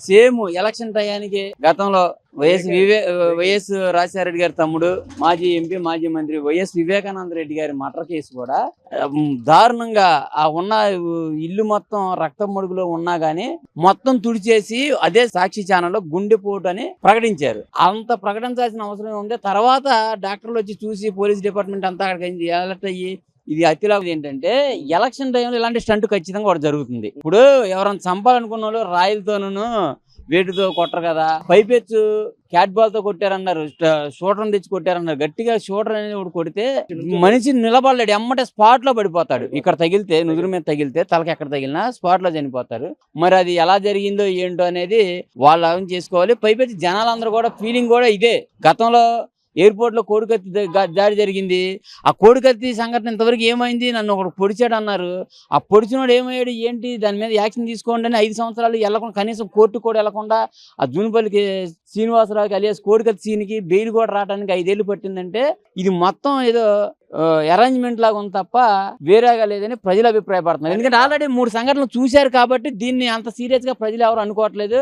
Same election టయానికి గతంలో YS వివే YS Rajasekhara గారి తమ్ముడు మాజీ ఎంపీ మాజీ మంత్రి వైఎస్ వివేకానంద రెడ్డి గారి మటర్ కేసు కూడా దారుణంగా ఆ ఉన్న ఇల్లు మొత్తం రక్తం మడుగులో ఉన్నా గానీ మొత్తం తుడిచేసి అదే సాక్షి ఛానల్లో గుండెపోటు అని ప్రకటించారు. అంత ప్రకటించాల్సిన అవసరం ఉంది తర్వాత డాక్టర్లు వచ్చి చూసి పోలీస్ డిపార్ట్మెంట్ అంతా అక్కడికి అలర్ట్ అయ్యి ఇది అతిలాభం ఏంటంటే ఎలక్షన్ టైంలో ఇలాంటి స్టంట్ ఖచ్చితంగా కూడా జరుగుతుంది. ఇప్పుడు ఎవరైనా చంపాలనుకున్న వాళ్ళు రాయలతోనూ వేటితో కొట్టరు కదా. పైపెచ్చు క్యాట్ బాల్తో కొట్టారన్నారు షూటర్ తెచ్చి కొట్టారన్నారు. గట్టిగా షూటర్ అనేది ఒకటి కొడితే మనిషి నిలబడలేడు. ఎమ్మటే స్పాట్లో పడిపోతాడు. ఇక్కడ తగిలితే నుదురు మీద తగిలితే తలకి ఎక్కడ తగిలినా స్పాట్లో చనిపోతారు. మరి అది ఎలా జరిగిందో ఏంటో అనేది వాళ్ళు అర్థం చేసుకోవాలి. పైపెచ్చి జనాలందరూ కూడా ఫీలింగ్ కూడా ఇదే. గతంలో ఎయిర్పోర్ట్లో కోడికత్తి దాడి జరిగింది. ఆ కోడికత్తి సంఘటన ఇంతవరకు ఏమైంది? నన్ను ఒకడు పొడిచాడు అన్నారు. ఆ పొడిచినోడు ఏమయ్యాడు? ఏంటి? దాని మీద యాక్షన్ తీసుకోండి అని ఐదు సంవత్సరాలు వెళ్ళకుండా కనీసం కోర్టు కూడా వెళ్ళకుండా ఆ జూనిపల్లికి శ్రీనివాసరావుకి అలియాస్ కోడికత్తి సీన్కి బెయిల్ కూడా రావడానికి ఐదేళ్ళు పట్టిందంటే ఇది మొత్తం ఏదో అరేంజ్మెంట్ లాగా ఉంది తప్ప వేరేగా లేదని ప్రజలు అభిప్రాయపడుతున్నారు. ఎందుకంటే ఆల్రెడీ మూడు సంఘటనలు చూశారు కాబట్టి దీన్ని అంత సీరియస్గా ప్రజలు ఎవరు అనుకోవట్లేదు.